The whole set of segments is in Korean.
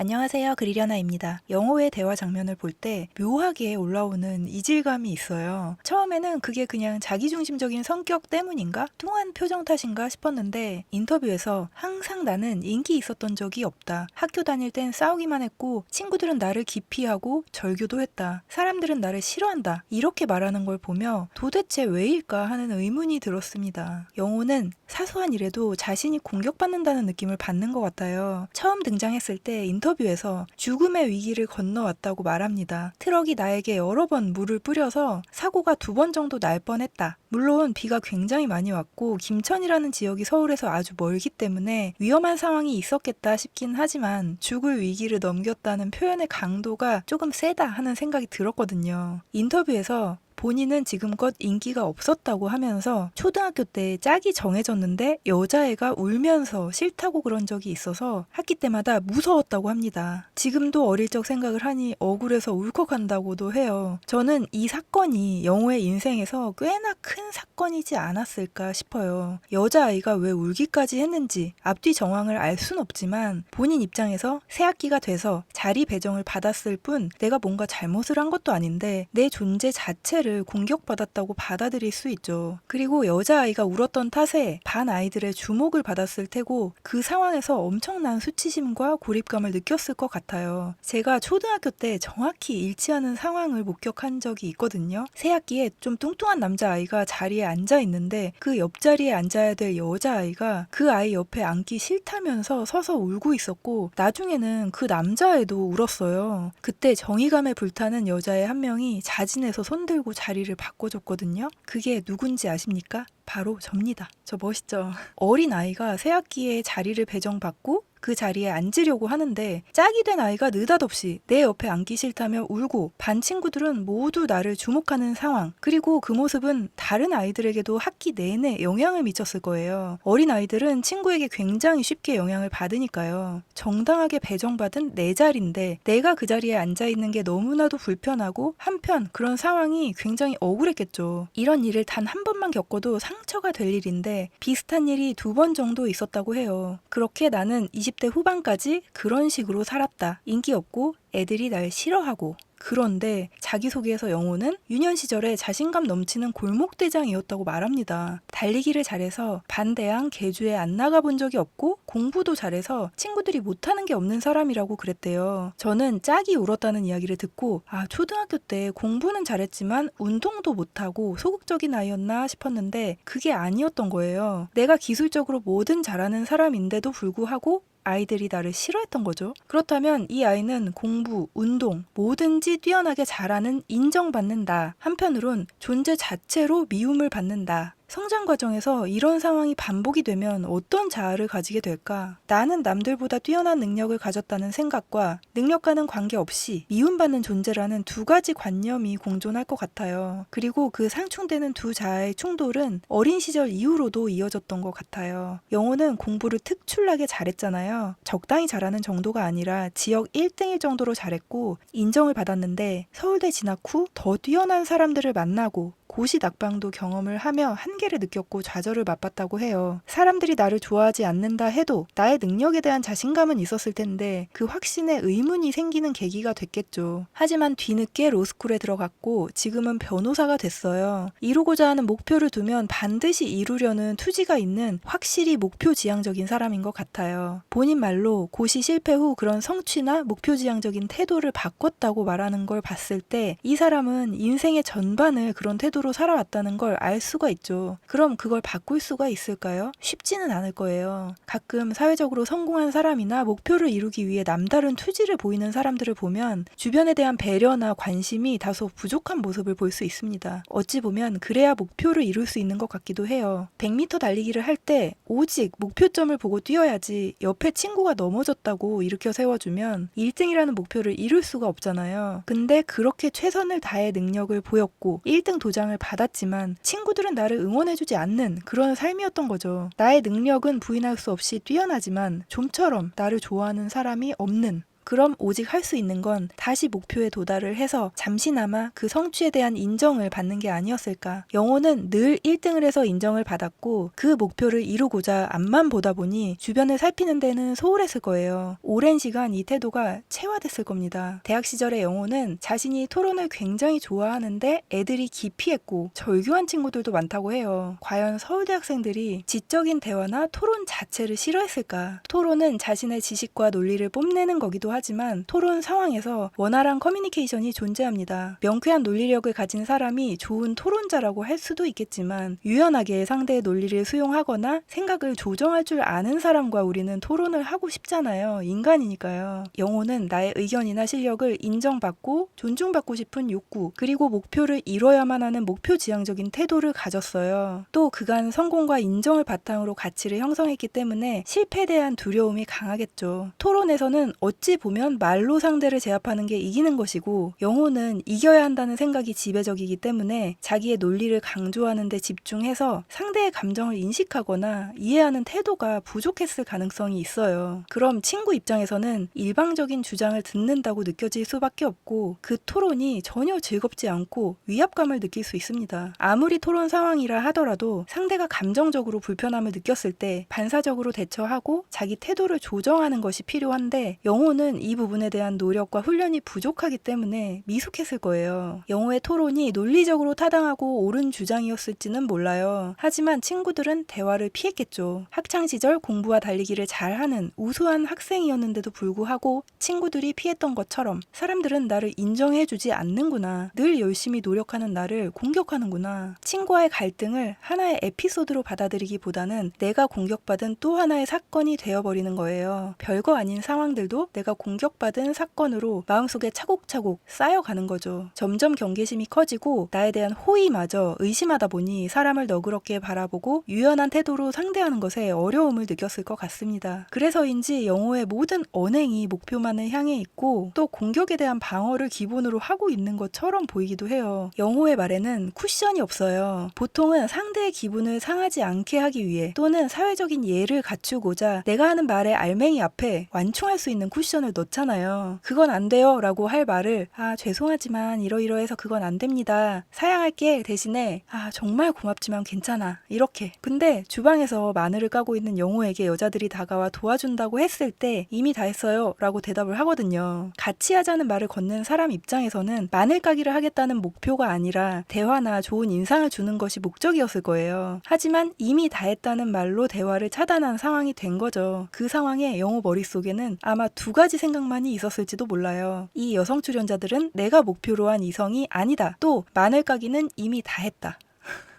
안녕하세요. 그리려나입니다. 영호의 대화 장면을 볼 때 묘하게 올라오는 이질감이 있어요. 처음에는 그게 그냥 자기중심적인 성격 때문인가? 뚱한 표정 탓인가 싶었는데 인터뷰에서 항상 나는 인기 있었던 적이 없다. 학교 다닐 땐 싸우기만 했고 친구들은 나를 기피하고 절교도 했다. 사람들은 나를 싫어한다. 이렇게 말하는 걸 보며 도대체 왜일까 하는 의문이 들었습니다. 영호는 사소한 일에도 자신이 공격받는다는 느낌을 받는 것 같아요. 처음 등장했을 때 인터뷰 에서 죽음의 위기를 건너왔다고 말합니다. 트럭이 나에게 여러 번 물을 뿌려서 사고가 두 번 정도 날 뻔했다. 물론 비가 굉장히 많이 왔고 김천이라는 지역이 서울에서 아주 멀기 때문에 위험한 상황이 있었겠다 싶긴 하지만 죽을 위기를 넘겼다는 표현의 강도가 조금 세다 하는 생각이 들었거든요. 인터뷰에서 본인은 지금껏 인기가 없었다고 하면서 초등학교 때 짝이 정해졌는데 여자애가 울면서 싫다고 그런 적이 있어서 학기 때마다 무서웠다고 합니다. 지금도 어릴 적 생각을 하니 억울해서 울컥한다고도 해요. 저는 이 사건이 영호의 인생에서 꽤나 큰 사건이지 않았을까 싶어요. 여자아이가 왜 울기까지 했는지 앞뒤 정황을 알 순 없지만 본인 입장에서 새 학기가 돼서 자리 배정을 받았을 뿐 내가 뭔가 잘못을 한 것도 아닌데 내 존재 자체를 공격받았다고 받아들일 수 있죠. 그리고 여자아이가 울었던 탓에 반 아이들의 주목을 받았을 테고 그 상황에서 엄청난 수치심과 고립감을 느꼈을 것 같아요. 제가 초등학교 때 정확히 일치하는 상황을 목격한 적이 있거든요. 새 학기에 좀 뚱뚱한 남자아이가 자리에 앉아 있는데 그 옆자리에 앉아야 될 여자아이가 그 아이 옆에 앉기 싫다면서 서서 울고 있었고 나중에는 그 남자애도 울었어요. 그때 정의감에 불타는 여자애 한 명이 자진해서 손들고 자리를 바꿔줬거든요. 그게 누군지 아십니까? 바로 접니다. 저 멋있죠? 어린 아이가 새 학기에 자리를 배정받고 그 자리에 앉으려고 하는데 짝이 된 아이가 느닷없이 내 옆에 앉기 싫다며 울고 반 친구들은 모두 나를 주목하는 상황 그리고 그 모습은 다른 아이들에게도 학기 내내 영향을 미쳤을 거예요. 어린 아이들은 친구에게 굉장히 쉽게 영향을 받으니까요. 정당하게 배정받은 내 자리인데 내가 그 자리에 앉아 있는 게 너무나도 불편하고 한편 그런 상황이 굉장히 억울했겠죠. 이런 일을 단 한 번만 겪어도 상처가 될 일인데 비슷한 일이 두 번 정도 있었다고 해요. 그렇게 나는 20대 후반까지 그런 식으로 살았다. 인기 없고 애들이 날 싫어하고 그런데 자기소개에서 영호는 유년 시절에 자신감 넘치는 골목대장이었다고 말합니다. 달리기를 잘해서 반대항 개주에 안 나가본 적이 없고 공부도 잘해서 친구들이 못하는 게 없는 사람이라고 그랬대요. 저는 짝이 울었다는 이야기를 듣고 아 초등학교 때 공부는 잘했지만 운동도 못하고 소극적인 아이였나 싶었는데 그게 아니었던 거예요. 내가 기술적으로 뭐든 잘하는 사람인데도 불구하고 아이들이 나를 싫어했던 거죠. 그렇다면 이 아이는 공부, 운동, 뭐든지 뛰어나게 잘하는 인정받는 다. 한편으론 존재 자체로 미움을 받는다. 성장 과정에서 이런 상황이 반복이 되면 어떤 자아를 가지게 될까? 나는 남들보다 뛰어난 능력을 가졌다는 생각과 능력과는 관계없이 미움받는 존재라는 두 가지 관념이 공존할 것 같아요. 그리고 그 상충되는 두 자아의 충돌은 어린 시절 이후로도 이어졌던 것 같아요. 영호는 공부를 특출나게 잘했잖아요. 적당히 잘하는 정도가 아니라 지역 1등일 정도로 잘했고 인정을 받았는데 서울대 진학 후 더 뛰어난 사람들을 만나고 고시 낙방도 경험을 하며 한계를 느꼈고 좌절을 맛봤다고 해요. 사람들이 나를 좋아하지 않는다 해도 나의 능력에 대한 자신감은 있었을 텐데 그 확신에 의문이 생기는 계기가 됐겠죠. 하지만 뒤늦게 로스쿨에 들어갔고 지금은 변호사가 됐어요. 이루고자 하는 목표를 두면 반드시 이루려는 투지가 있는 확실히 목표 지향적인 사람인 것 같아요. 본인 말로 고시 실패 후 그런 성취나 목표 지향적인 태도를 바꿨다고 말하는 걸 봤을 때 이 사람은 인생의 전반을 그런 태도 로 살아왔다는 걸 알 수가 있죠. 그럼 그걸 바꿀 수가 있을까요? 쉽지는 않을 거예요. 가끔 사회적으로 성공한 사람이나 목표를 이루기 위해 남다른 투지를 보이는 사람들을 보면 주변에 대한 배려나 관심이 다소 부족한 모습을 볼 수 있습니다. 어찌 보면 그래야 목표를 이룰 수 있는 것 같기도 해요. 100m 달리기를 할 때 오직 목표점을 보고 뛰어야지 옆에 친구가 넘어졌다고 일으켜 세워주면 1등이라는 목표를 이룰 수가 없잖아요. 근데 그렇게 최선을 다해 능력을 보였고 1등 도장 을 받았지만 친구들은 나를 응원해주지 않는 그런 삶이었던 거죠. 나의 능력은 부인할 수 없이 뛰어나지만 좀처럼 나를 좋아하는 사람이 없는 그럼 오직 할 수 있는 건 다시 목표에 도달을 해서 잠시나마 그 성취에 대한 인정을 받는 게 아니었을까. 영호는 늘 1등을 해서 인정을 받았고 그 목표를 이루고자 앞만 보다 보니 주변을 살피는 데는 소홀했을 거예요. 오랜 시간 이 태도가 체화됐을 겁니다. 대학 시절의 영호는 자신이 토론을 굉장히 좋아하는데 애들이 기피했고 절교한 친구들도 많다고 해요. 과연 서울대 학생들이 지적인 대화나 토론 자체를 싫어했을까? 토론은 자신의 지식과 논리를 뽐내는 거기도 하 지만 토론 상황에서 원활한 커뮤니케이션이 존재합니다. 명쾌한 논리력을 가진 사람이 좋은 토론자라고 할 수도 있겠지만 유연하게 상대의 논리를 수용하거나 생각을 조정할 줄 아는 사람과 우리는 토론을 하고 싶잖아요. 인간이니까요. 영호는 나의 의견이나 실력을 인정받고 존중받고 싶은 욕구 그리고 목표를 이뤄야만 하는 목표 지향적인 태도를 가졌어요. 또 그간 성공과 인정을 바탕으로 가치를 형성했기 때문에 실패에 대한 두려움이 강하겠죠. 토론에서는 어찌 보면 말로 상대를 제압하는 게 이기는 것이고 영호는 이겨야 한다는 생각이 지배적이기 때문에 자기의 논리를 강조하는 데 집중해서 상대의 감정을 인식하거나 이해하는 태도가 부족했을 가능성이 있어요. 그럼 친구 입장에서는 일방적인 주장을 듣는다고 느껴질 수밖에 없고 그 토론이 전혀 즐겁지 않고 위압감을 느낄 수 있습니다. 아무리 토론 상황이라 하더라도 상대가 감정적으로 불편함을 느꼈을 때 반사적으로 대처하고 자기 태도를 조정하는 것이 필요한데 영 호는 이 부분에 대한 노력과 훈련이 부족하기 때문에 미숙했을 거예요. 영호의 토론이 논리적으로 타당하고 옳은 주장이었을지는 몰라요. 하지만 친구들은 대화를 피했겠죠. 학창 시절 공부와 달리기를 잘하는 우수한 학생이었는데도 불구하고 친구들이 피했던 것처럼 사람들은 나를 인정해주지 않는구나. 늘 열심히 노력하는 나를 공격하는구나. 친구와의 갈등을 하나의 에피소드로 받아들이기보다는 내가 공격받은 또 하나의 사건이 되어버리는 거예요. 별거 아닌 상황들도 내가 공격받은 사건으로 마음속에 차곡차곡 쌓여가는 거죠. 점점 경계심이 커지고 나에 대한 호의마저 의심하다 보니 사람을 너그럽게 바라보고 유연한 태도로 상대하는 것에 어려움을 느꼈을 것 같습니다. 그래서인지 영호의 모든 언행이 목표만을 향해 있고 또 공격에 대한 방어를 기본으로 하고 있는 것처럼 보이기도 해요. 영호의 말에는 쿠션이 없어요. 보통은 상대의 기분을 상하지 않게 하기 위해 또는 사회적인 예를 갖추고자 내가 하는 말의 알맹이 앞에 완충할 수 있는 쿠션을 넣잖아요. 그건 안 돼요 라고 할 말을 아 죄송하지만 이러이러해서 그건 안 됩니다. 사양할게 대신에 아 정말 고맙지만 괜찮아 이렇게 근데 주방에서 마늘을 까고 있는 영호에게 여자들이 다가와 도와준다고 했을 때 이미 다 했어요 라고 대답을 하거든요. 같이 하자는 말을 건넨 사람 입장에서는 마늘 까기를 하겠다는 목표가 아니라 대화나 좋은 인상을 주는 것이 목적이었을 거예요. 하지만 이미 다 했다는 말로 대화를 차단한 상황이 된 거죠. 그 상황에 영호 머릿속에는 아마 두 가지 생각만이 있었을지도 몰라요. 이 여성 출연자들은 내가 목표로 한 이성이 아니다. 또 마늘 까기는 이미 다 했다.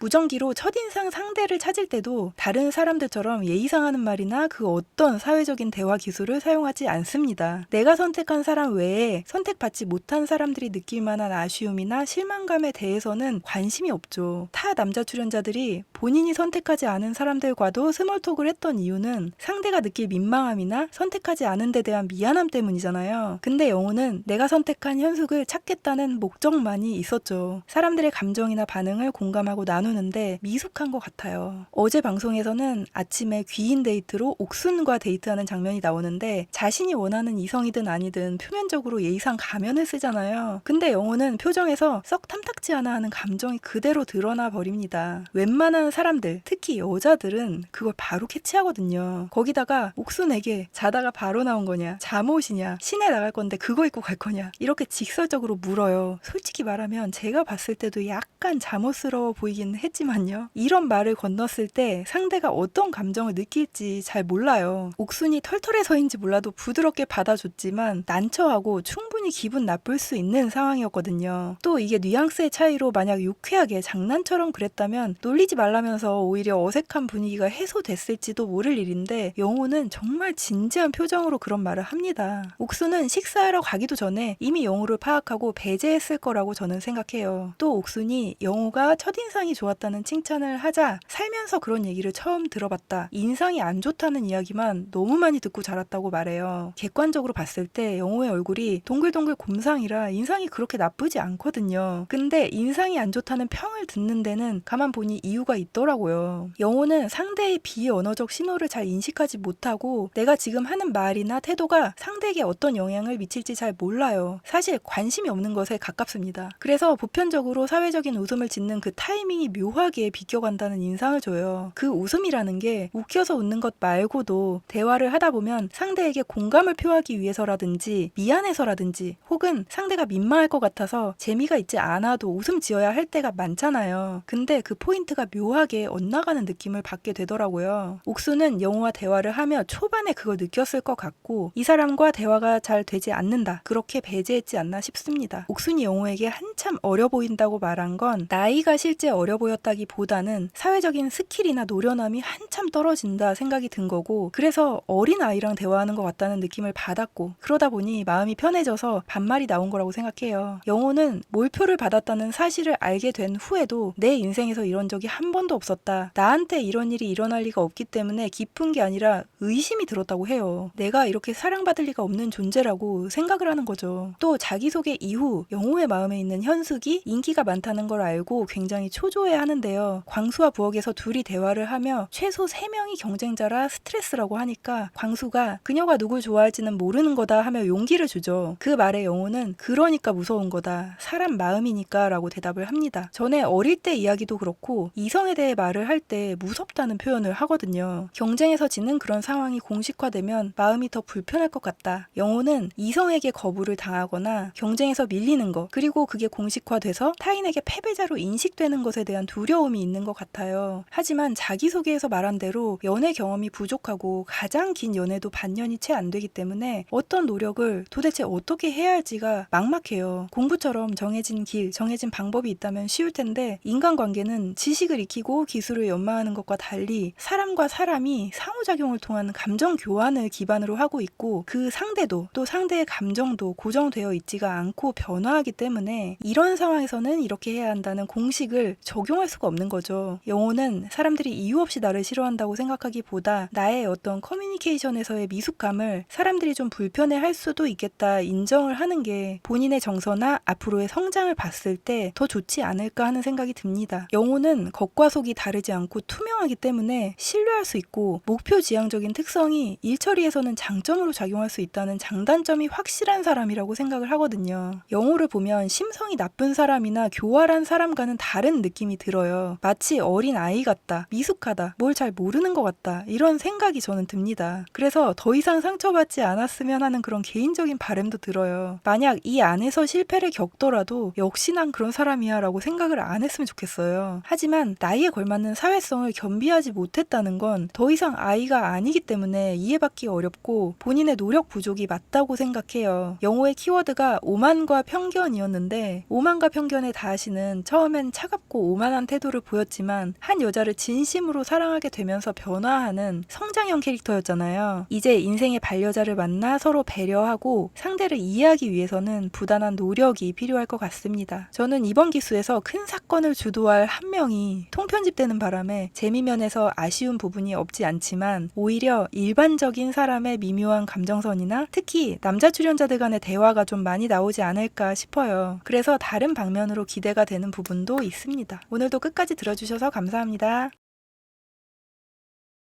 무전기로 첫인상 상대를 찾을 때도 다른 사람들처럼 예의상하는 말이나 그 어떤 사회적인 대화 기술을 사용하지 않습니다. 내가 선택한 사람 외에 선택받지 못한 사람들이 느낄 만한 아쉬움이나 실망감에 대해서는 관심이 없죠. 타 남자 출연자들이 본인이 선택하지 않은 사람들과도 스몰톡을 했던 이유는 상대가 느낄 민망함이나 선택하지 않은 데 대한 미안함 때문이잖아요. 근데 영호는 내가 선택한 현숙을 찾겠다는 목적만이 있었죠. 사람들의 감정이나 반응을 공감하고 나누 나누는데 미숙한 것 같아요. 어제 방송에서는 아침에 귀인 데이트로 옥순과 데이트하는 장면이 나오는데 자신이 원하는 이성이든 아니든 표면적으로 예의상 가면을 쓰잖아요. 근데 영호는 표정에서 썩 탐탁지 않아 하는 감정이 그대로 드러나 버립니다. 웬만한 사람들, 특히 여자들은 그걸 바로 캐치하거든요. 거기다가 옥순에게 자다가 바로 나온 거냐, 잠옷이냐, 시내 나갈 건데 그거 입고 갈 거냐, 이렇게 직설적으로 물어요. 솔직히 말하면 제가 봤을 때도 약간 잠옷스러워 보이긴 했지만요. 이런 말을 건넜을 때 상대가 어떤 감정을 느낄지 잘 몰라요. 옥순이 털털해서인지 몰라도 부드럽게 받아줬지만 난처하고 충분히 기분 나쁠 수 있는 상황이었거든요. 또 이게 뉘앙스의 차이로 만약 유쾌하게 장난처럼 그랬다면 놀리지 말라면서 오히려 어색한 분위기가 해소됐을지도 모를 일인데 영호는 정말 진지한 표정으로 그런 말을 합니다. 옥순은 식사하러 가기도 전에 이미 영호를 파악하고 배제했을 거라고 저는 생각해요. 또 옥순이 영호가 첫인상이 좋아 같다는 칭찬을 하자 살면서 그런 얘기를 처음 들어봤다. 인상이 안 좋다는 이야기만 너무 많이 듣고 자랐다고 말해요. 객관적으로 봤을 때 영호의 얼굴이 동글동글 곰상이라 인상이 그렇게 나쁘지 않거든요. 근데 인상이 안 좋다는 평을 듣는 데는 가만 보니 이유가 있더라고요. 영호는 상대의 비언어적 신호를 잘 인식하지 못하고 내가 지금 하는 말이나 태도가 상대에게 어떤 영향을 미칠지 잘 몰라요. 사실 관심이 없는 것에 가깝습니다. 그래서 보편적으로 사회적인 웃음을 짓는 그 타이밍이 묘하게 비껴간다는 인상을 줘요. 그 웃음이라는 게 웃겨서 웃는 것 말고도 대화를 하다 보면 상대에게 공감을 표하기 위해서라든지 미안해서라든지 혹은 상대가 민망할 것 같아서 재미가 있지 않아도 웃음 지어야 할 때가 많잖아요. 근데 그 포인트가 묘하게 엇나가는 느낌을 받게 되더라고요. 옥수는 영호와 대화를 하며 초반에 그걸 느꼈을 것 같고 이 사람과 대화가 잘 되지 않는다. 그렇게 배제했지 않나 싶습니다. 옥순이 영호에게 한참 어려 보인다고 말한 건 나이가 실제 어려 보였다기 보다는 사회적인 스킬이나 노련함이 한참 떨어진다 생각이 든 거고 그래서 어린 아이랑 대화하는 것 같다는 느낌을 받았고 그러다 보니 마음이 편해져서 반말이 나온 거라고 생각해요. 영호는 몰표를 받았다는 사실을 알게 된 후에도 내 인생에서 이런 적이 한 번도 없었다. 나한테 이런 일이 일어날 리가 없기 때문에 기쁜 게 아니라 의심이 들었다고 해요. 내가 이렇게 사랑받을 리가 없는 존재라고 생각을 하는 거죠. 또 자기소개 이후 영호의 마음에 있는 현숙이 인기가 많다는 걸 알고 굉장히 초조해 하는데요. 광수와 부엌에서 둘이 대화를 하며 최소 3명이 경쟁자라 스트레스라고 하니까 광수가 그녀가 누굴 좋아할지는 모르는 거다 하며 용기를 주죠. 그 말에 영호는 그러니까 무서운 거다. 사람 마음이니까 라고 대답을 합니다. 전에 어릴 때 이야기도 그렇고 이성에 대해 말을 할 때 무섭다는 표현을 하거든요. 경쟁에서 지는 그런 상황이 공식화되면 마음이 더 불편할 것 같다. 영호는 이성에게 거부를 당하거나 경쟁에서 밀리는 것 그리고 그게 공식화돼서 타인에게 패배자로 인식되는 것에 대한 두려움이 있는 것 같아요. 하지만 자기소개에서 말한 대로 연애 경험이 부족하고 가장 긴 연애도 반년이 채 안 되기 때문에 어떤 노력을 도대체 어떻게 해야 할지가 막막해요. 공부처럼 정해진 길, 정해진 방법이 있다면 쉬울 텐데 인간관계는 지식을 익히고 기술을 연마하는 것과 달리 사람과 사람이 상호작용을 통한 감정 교환을 기반으로 하고 있고 그 상대도 또 상대의 감정도 고정되어 있지가 않고 변화하기 때문에 이런 상황에서는 이렇게 해야 한다는 공식을 적용 할 수가 없는 거죠. 영호는 사람들이 이유 없이 나를 싫어한다고 생각하기보다 나의 어떤 커뮤니케이션에서의 미숙함을 사람들이 좀 불편해 할 수도 있겠다 인정을 하는 게 본인의 정서나 앞으로의 성장을 봤을 때 더 좋지 않을까 하는 생각이 듭니다. 영호는 겉과 속이 다르지 않고 투명하기 때문에 신뢰할 수 있고 목표 지향적인 특성이 일처리에서는 장점으로 작용할 수 있다는 장단점이 확실한 사람이라고 생각을 하거든요. 영호를 보면 심성이 나쁜 사람이나 교활한 사람과는 다른 느낌이 들어요. 마치 어린 아이 같다, 미숙하다, 뭘 잘 모르는 것 같다 이런 생각이 저는 듭니다. 그래서 더 이상 상처받지 않았으면 하는 그런 개인적인 바람도 들어요. 만약 이 안에서 실패를 겪더라도 역시 난 그런 사람이야 라고 생각을 안 했으면 좋겠어요. 하지만 나이에 걸맞는 사회성을 겸비하지 못했다는 건 더 이상 아이가 아니기 때문에 이해받기 어렵고 본인의 노력 부족이 맞다고 생각해요. 영호의 키워드가 오만과 편견이었는데 오만과 편견의 다하시는 처음엔 차갑고 오만 한 태도를 보였지만 한 여자를 진심으로 사랑하게 되면서 변화하는 성장형 캐릭터였잖아요. 이제 인생의 반려자를 만나 서로 배려하고 상대를 이해하기 위해서는 부단한 노력이 필요할 것 같습니다. 저는 이번 기수에서 큰 사건을 주도할 한 명이 통편집되는 바람에 재미면에서 아쉬운 부분이 없지 않지만 오히려 일반적인 사람의 미묘한 감정선이나 특히 남자 출연자들 간의 대화가 좀 많이 나오지 않을까 싶어요. 그래서 다른 방면으로 기대가 되는 부분도 있습니다. 오늘도 끝까지 들어주셔서 감사합니다.